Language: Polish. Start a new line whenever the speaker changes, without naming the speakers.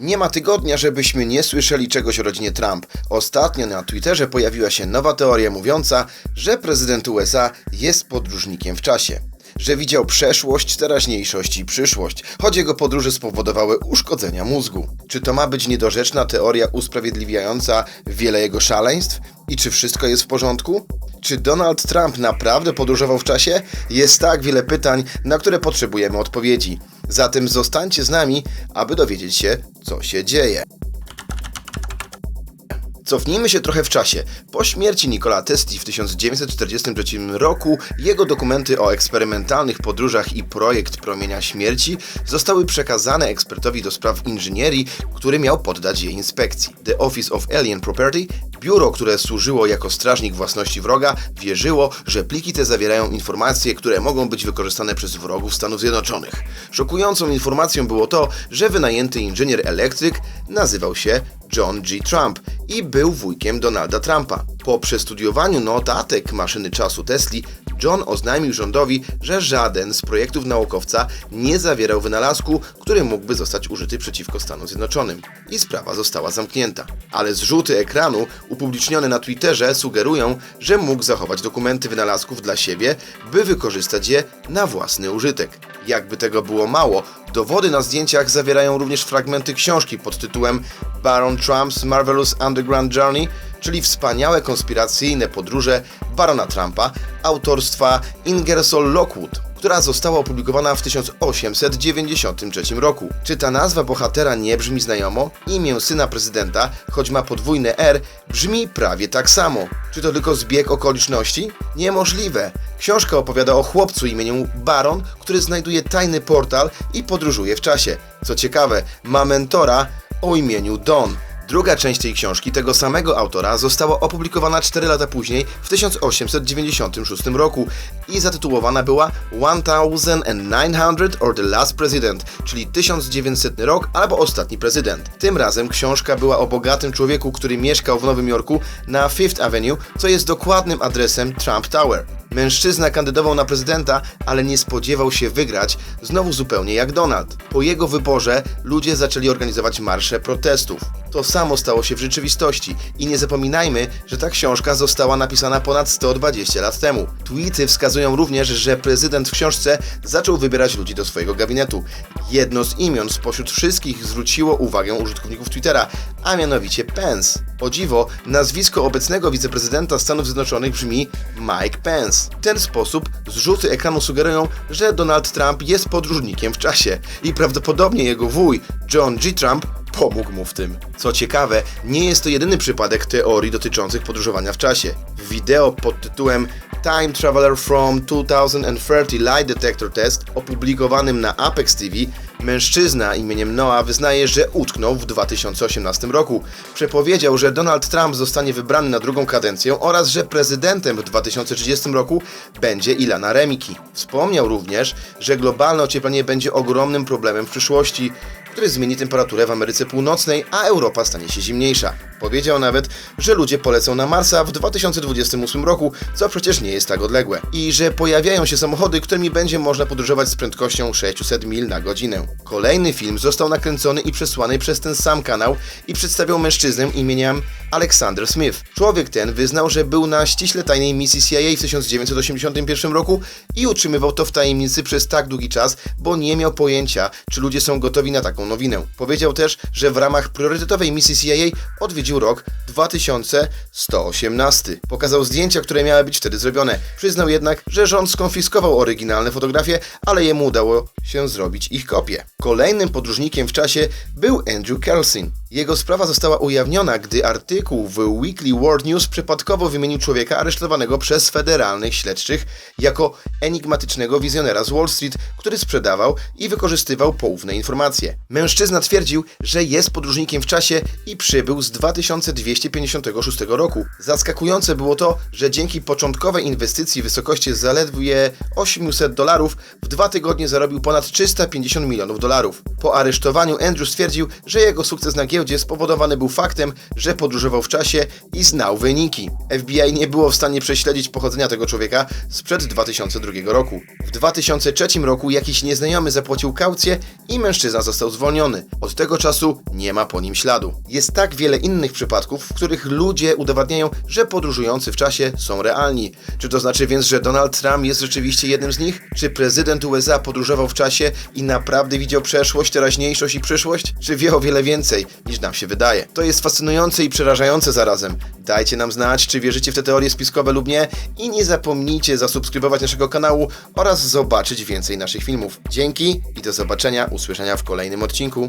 Nie ma tygodnia, żebyśmy nie słyszeli czegoś o rodzinie Trump. Ostatnio na Twitterze pojawiła się nowa teoria mówiąca, że prezydent USA jest podróżnikiem w czasie. Że widział przeszłość, teraźniejszość i przyszłość, choć jego podróże spowodowały uszkodzenia mózgu. Czy to ma być niedorzeczna teoria usprawiedliwiająca wiele jego szaleństw? I czy wszystko jest w porządku? Czy Donald Trump naprawdę podróżował w czasie? Jest tak wiele pytań, na które potrzebujemy odpowiedzi. Zatem zostańcie z nami, aby dowiedzieć się, co się dzieje. Cofnijmy się trochę w czasie. Po śmierci Nikola Tesli w 1943 roku jego dokumenty o eksperymentalnych podróżach i projekt promienia śmierci zostały przekazane ekspertowi do spraw inżynierii, który miał poddać je inspekcji. The Office of Alien Property, biuro, które służyło jako strażnik własności wroga, wierzyło, że pliki te zawierają informacje, które mogą być wykorzystane przez wrogów Stanów Zjednoczonych. Szokującą informacją było to, że wynajęty inżynier elektryk nazywał się John G. Trump i był wujkiem Donalda Trumpa. Po przestudiowaniu notatek maszyny czasu Tesli, John oznajmił rządowi, że żaden z projektów naukowca nie zawierał wynalazku, który mógłby zostać użyty przeciwko Stanom Zjednoczonym. I sprawa została zamknięta. Ale zrzuty ekranu upublicznione na Twitterze sugerują, że mógł zachować dokumenty wynalazków dla siebie, by wykorzystać je na własny użytek. Jakby tego było mało, dowody na zdjęciach zawierają również fragmenty książki pod tytułem Baron Trump's Marvelous Underground Journey, czyli wspaniałe konspiracyjne podróże barona Trumpa autorstwa Ingersoll Lockwood, która została opublikowana w 1893 roku. Czy ta nazwa bohatera nie brzmi znajomo? Imię syna prezydenta, choć ma podwójne R, brzmi prawie tak samo. Czy to tylko zbieg okoliczności? Niemożliwe. Książka opowiada o chłopcu imieniem Baron, który znajduje tajny portal i podróżuje w czasie. Co ciekawe, ma mentora o imieniu Don. Druga część tej książki tego samego autora została opublikowana 4 lata później, w 1896 roku i zatytułowana była 1900 or the Last President, czyli 1900 rok albo Ostatni Prezydent. Tym razem książka była o bogatym człowieku, który mieszkał w Nowym Jorku na Fifth Avenue, co jest dokładnym adresem Trump Tower. Mężczyzna kandydował na prezydenta, ale nie spodziewał się wygrać, znowu zupełnie jak Donald. Po jego wyborze ludzie zaczęli organizować marsze protestów. To samo stało się w rzeczywistości i nie zapominajmy, że ta książka została napisana ponad 120 lat temu. Tweety wskazują również, że prezydent w książce zaczął wybierać ludzi do swojego gabinetu. Jedno z imion spośród wszystkich zwróciło uwagę użytkowników Twittera, a mianowicie Pence. O dziwo, nazwisko obecnego wiceprezydenta Stanów Zjednoczonych brzmi Mike Pence. W ten sposób zrzuty ekranu sugerują, że Donald Trump jest podróżnikiem w czasie i prawdopodobnie jego wuj, John G. Trump, pomógł mu w tym. Co ciekawe, nie jest to jedyny przypadek teorii dotyczących podróżowania w czasie. W wideo pod tytułem Time Traveler from 2030 Lie Detector Test, opublikowanym na Apex TV, mężczyzna imieniem Noah wyznaje, że utknął w 2018 roku. Przepowiedział, że Donald Trump zostanie wybrany na drugą kadencję oraz że prezydentem w 2030 roku będzie Ilana Remiki. Wspomniał również, że globalne ocieplenie będzie ogromnym problemem w przyszłości, który zmieni temperaturę w Ameryce Północnej, a Europa stanie się zimniejsza. Powiedział nawet, że ludzie polecą na Marsa w 2028 roku, co przecież nie jest tak odległe. I że pojawiają się samochody, którymi będzie można podróżować z prędkością 600 mil na godzinę. Kolejny film został nakręcony i przesłany przez ten sam kanał i przedstawiał mężczyznę imieniem Alexander Smith. Człowiek ten wyznał, że był na ściśle tajnej misji CIA w 1981 roku i utrzymywał to w tajemnicy przez tak długi czas, bo nie miał pojęcia, czy ludzie są gotowi na taką nowinę. Powiedział też, że w ramach priorytetowej misji CIA odwiedził rok 2118. Pokazał zdjęcia, które miały być wtedy zrobione. Przyznał jednak, że rząd skonfiskował oryginalne fotografie, ale jemu udało się zrobić ich kopię. Kolejnym podróżnikiem w czasie był Andrew Kelsin. Jego sprawa została ujawniona, gdy artykuł w Weekly World News przypadkowo wymienił człowieka aresztowanego przez federalnych śledczych jako enigmatycznego wizjonera z Wall Street, który sprzedawał i wykorzystywał poufne informacje. Mężczyzna twierdził, że jest podróżnikiem w czasie i przybył z 2256 roku. Zaskakujące było to, że dzięki początkowej inwestycji w wysokości zaledwie 800 dolarów w dwa tygodnie zarobił ponad 350 milionów dolarów. Po aresztowaniu Andrew stwierdził, że jego sukces na giełdzie giełdzie spowodowany był faktem, że podróżował w czasie i znał wyniki. FBI nie było w stanie prześledzić pochodzenia tego człowieka sprzed 2002 roku. W 2003 roku jakiś nieznajomy zapłacił kaucję i mężczyzna został zwolniony. Od tego czasu nie ma po nim śladu. Jest tak wiele innych przypadków, w których ludzie udowadniają, że podróżujący w czasie są realni. Czy to znaczy więc, że Donald Trump jest rzeczywiście jednym z nich? Czy prezydent USA podróżował w czasie i naprawdę widział przeszłość, teraźniejszość i przyszłość? Czy wie o wiele więcej niż nam się wydaje? To jest fascynujące i przerażające zarazem. Dajcie nam znać, czy wierzycie w te teorie spiskowe lub nie i nie zapomnijcie zasubskrybować naszego kanału oraz zobaczyć więcej naszych filmów. Dzięki i do zobaczenia, usłyszenia w kolejnym odcinku.